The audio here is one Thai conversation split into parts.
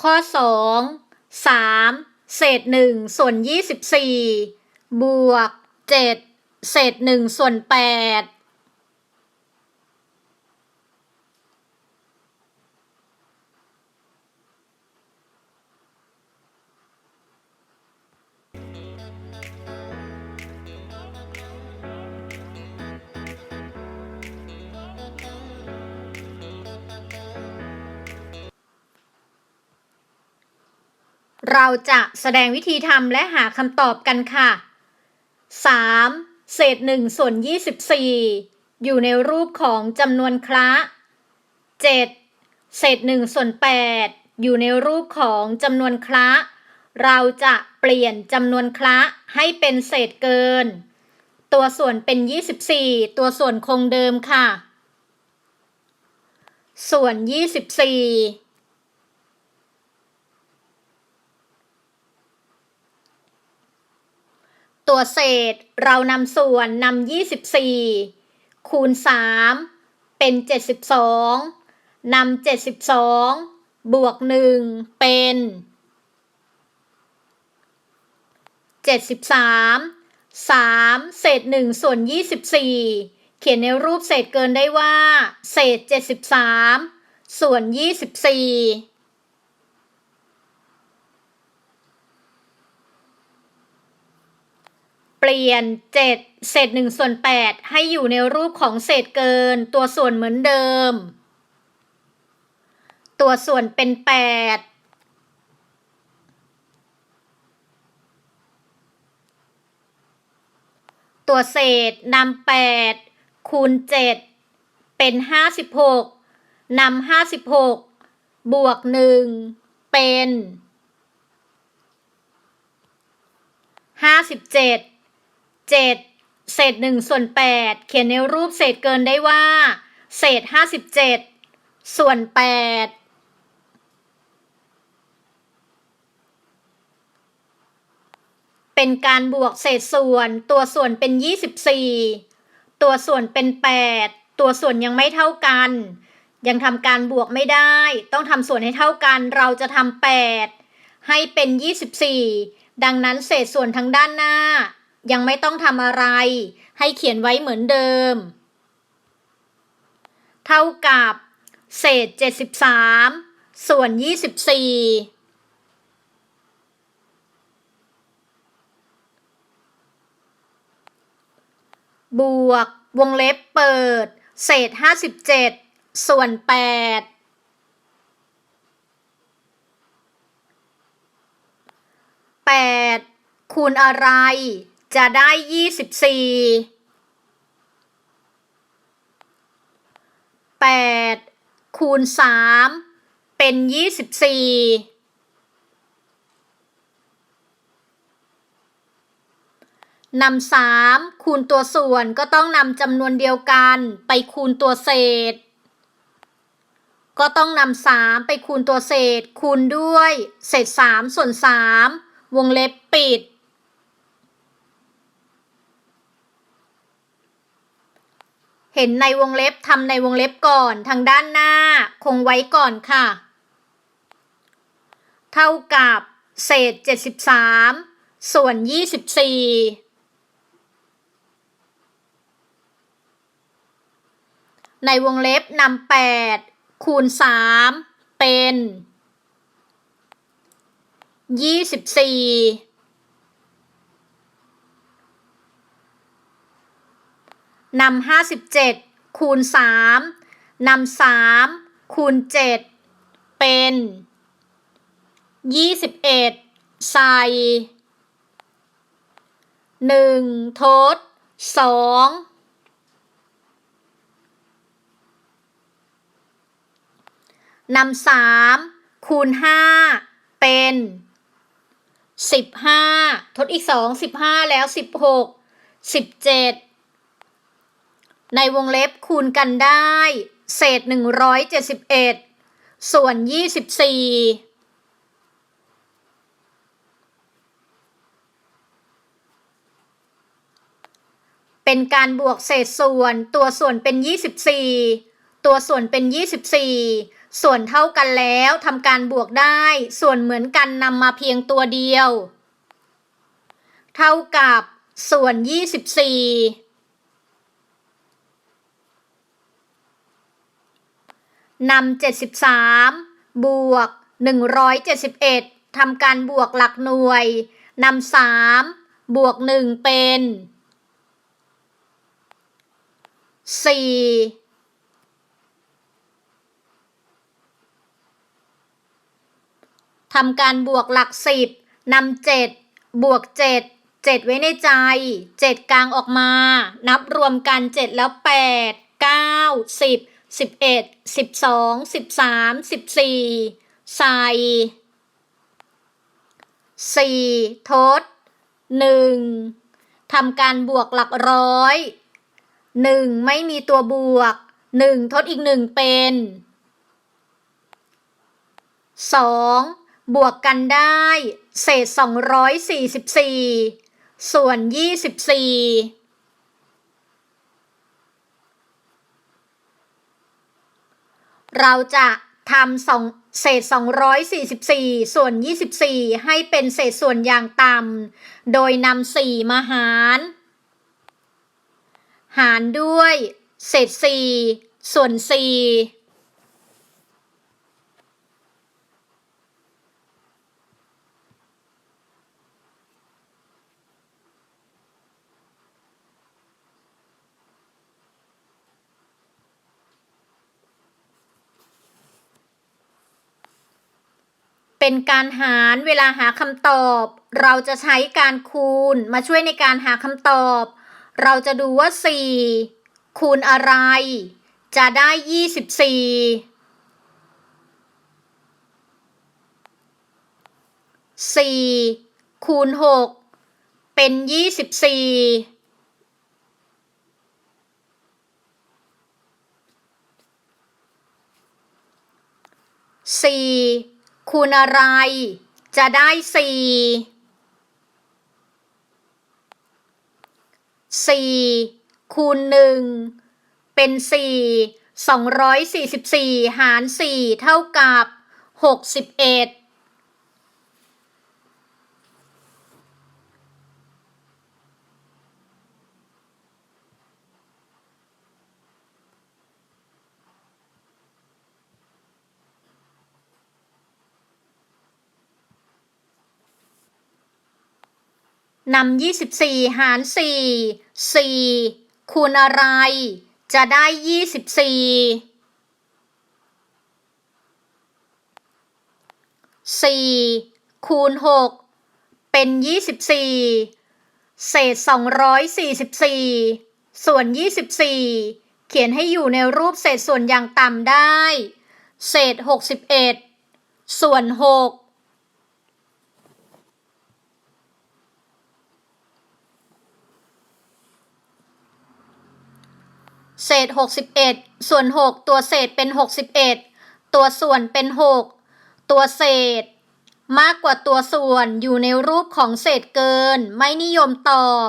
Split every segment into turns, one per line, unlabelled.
ข้อ 2 3 เศษ 1 ส่วน 24 บวก 7 เศษ 1 ส่วน 8 เราจะแสดงวิธีทำและหาคำตอบกันค่ะ 3. เศษ1ส่วน 24 อยู่ในรูปของจำนวนคละ 7. เศษ1ส่วน 8 อยู่ในรูปของจำนวนคละ เราจะเปลี่ยนจำนวนคละให้เป็นเศษเกิน ตัวส่วนเป็น 24 ตัวส่วนคงเดิมค่ะ ส่วน 24 ตัวเศษ เรานำส่วนนำ24 คูณ 3 เป็น 72นำ72 บวก 1 เป็น 73 3 เศษ 1 ส่วน 24 เขียนในรูปเศษเกินได้ว่า เศษ 73 ส่วน 24 เป ลี่ยน 7 เศษ1ส่วน 8 ให้อยู่ในรูปของเศษเกิน ตัวส่วนเหมือนเดิม ตัวส่วนเป็น 8ตัวเศษนำ8คูณ7เป็น56นำ56บวก1เป็น57 7 เศษ 1 ส่วน 8 เขียนในรูปเศษเกินได้ว่า เศษ 57 ส่วน 8เป็นการบวกเศษส่วน ตัวส่วนเป็น 24 ตัวส่วนเป็น 8 ตัวส่วนยังไม่เท่ากัน ยังทำการบวกไม่ได้ ต้องทำส่วนให้เท่ากัน เราจะทำ8ให้เป็น 24 ดังนั้นเศษส่วนทางด้านหน้า ยังไม่ต้องทำอะไร ให้เขียนไว้เหมือนเดิม เท่ากับ เศษ 73 ส่วน 24บวก วงเล็บเปิด เศษ 57 ส่วน 8 8 คูณอะไร จะได้24 8คูณ3เป็น24นำสามคูณตัวส่วนก็ต้องนำจำนวนเดียวกันไปคูณตัวเศษ ก็ต้องนำสามไปคูณตัวเศษ คูณด้วย เศษสามส่วนสามวงเล็บปิด เห็นในวงเล็บทำในวงเล็บก่อนทางด้านหน้า คงไว้ก่อนค่ะ เท่ากับเศษ 73 ส่วน 24 ในวงเล็บนำ8คูณ 3 เป็น 24 นำ57 คูณ 3นำ3คูณ 7 เป็น 21 ใส่ 1 ทด 2 นำสามคูณห้าเป็นสิบห้าทดอีกสองสิบห้าแล้วสิบหกสิบเจ็ด ในวงเล็บคูณกันได้ เศษหนึ่งร้อยเจ็ดสิบเอ็ดส่วนยี่สิบสี่เป็นการบวกเศษส่วน ตัวส่วนเป็น 24 ตัวส่วนเป็น 24 ส่วนเท่ากันแล้วทำการบวกได้ ส่วนเหมือนกันนำมาเพียงตัวเดียว เท่ากับส่วน 24 นำ73 บวก 171ทำการบวกหลักหน่วยนำ3บวก 1 เป็น 4 ทำการบวกหลักสิบนำเจ็ดบวกเจ็ดเจ็ดไว้ในใจเจ็ดกลางออกมา นับรวมกันเจ็ดแล้วแปดเก้าสิบ สิบเอ็ดสิบสองสิบสามสิบสี่ใส่สี่ทดหนึ่งทำการบวกหลักร้อยหนึ่งไม่มีตัวบวกหนึ่งทดอีกหนึ่งเป็นสองบวกกันได้ เศษ244ส่วน24 เราจะทำสองเศษ 244 ส่วน 24 ให้เป็นเศษส่วนอย่างต่ำโดยนำ4มาหาร หารด้วย เศษ 4 ส่วน 4 เป็นการหารเวลาหาคำตอบ เราจะใช้การคูณมาช่วยในการหาคำตอบ เราจะดูว่า 4 คูณอะไร จะได้ 24 4 คูณ 6 เป็น 24 4 คูณอะไร จะได้สี่สี่คูณหนึ่งเป็นสี่สองร้อยสี่สิบสี่หารสี่เท่ากับหกสิบเอ็ด นำ24 หาร 4 4 คูณอะไร จะได้ 24 4 คูณ 6 เป็น 24 เศษ 244 ส่วน 24 เขียนให้อยู่ในรูปเศษส่วนอย่างต่ำได้ เศษ 61 ส่วน 6 เศษ 61 ส่วน 6 ตัวเศษเป็น 61 ตัวส่วนเป็น 6 ตัวเศษ มากกว่าตัวส่วนอยู่ในรูปของเศษเกิน ไม่นิยมตอบ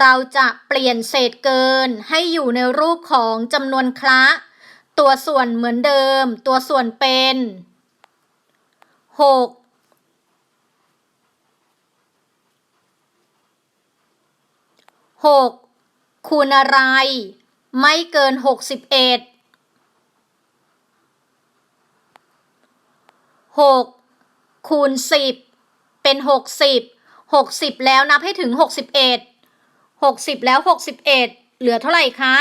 เราจะเปลี่ยนเศษเกินให้อยู่ในรูปของจำนวนคละ ตัวส่วนเหมือนเดิม ตัวส่วนเป็น6 6คูณอะไร ไม่เกินหกสิบเอ็ดหกคูณสิบเป็นหกสิบหกสิบแล้วนับให้ถึงหกสิบเอ็ดหกสิบแล้วหกสิบเอ็ดเหลือเท่าไหร่คะ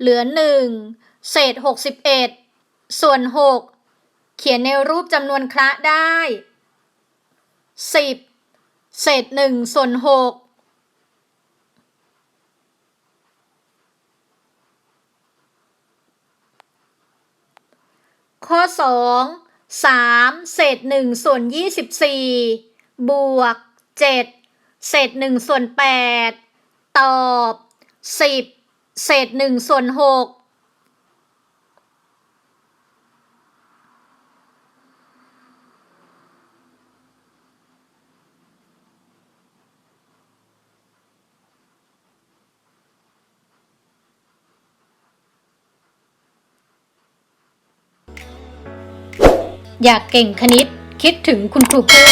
เหลือหนึ่งเศษหกสิบเอ็ดส่วนหกเขียนในรูปจำนวนคละได้สิบเศษหนึ่งส่วนหก ข้อ 2 3 เศษ 1 ส่วน 24 บวก 7 เศษ 1 ส่วน 8 ตอบ 10 เศษ 1 ส่วน 6 อยากเก่งคณิต คิดถึงคุณครูพึ่ง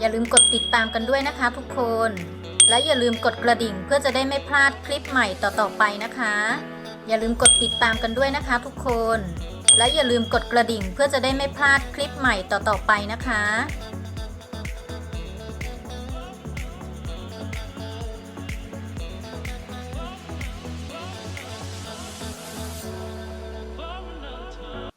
อย่าลืมกดติดตามกันด้วยนะคะทุกคน และอย่าลืมกดกระดิ่งเพื่อจะได้ไม่พลาดคลิปใหม่ต่อๆไปนะคะ อย่าลืมกดติดตามกันด้วยนะคะทุกคน และอย่าลืมกดกระดิ่งเพื่อจะได้ไม่พลาดคลิปใหม่ต่อๆไปนะคะ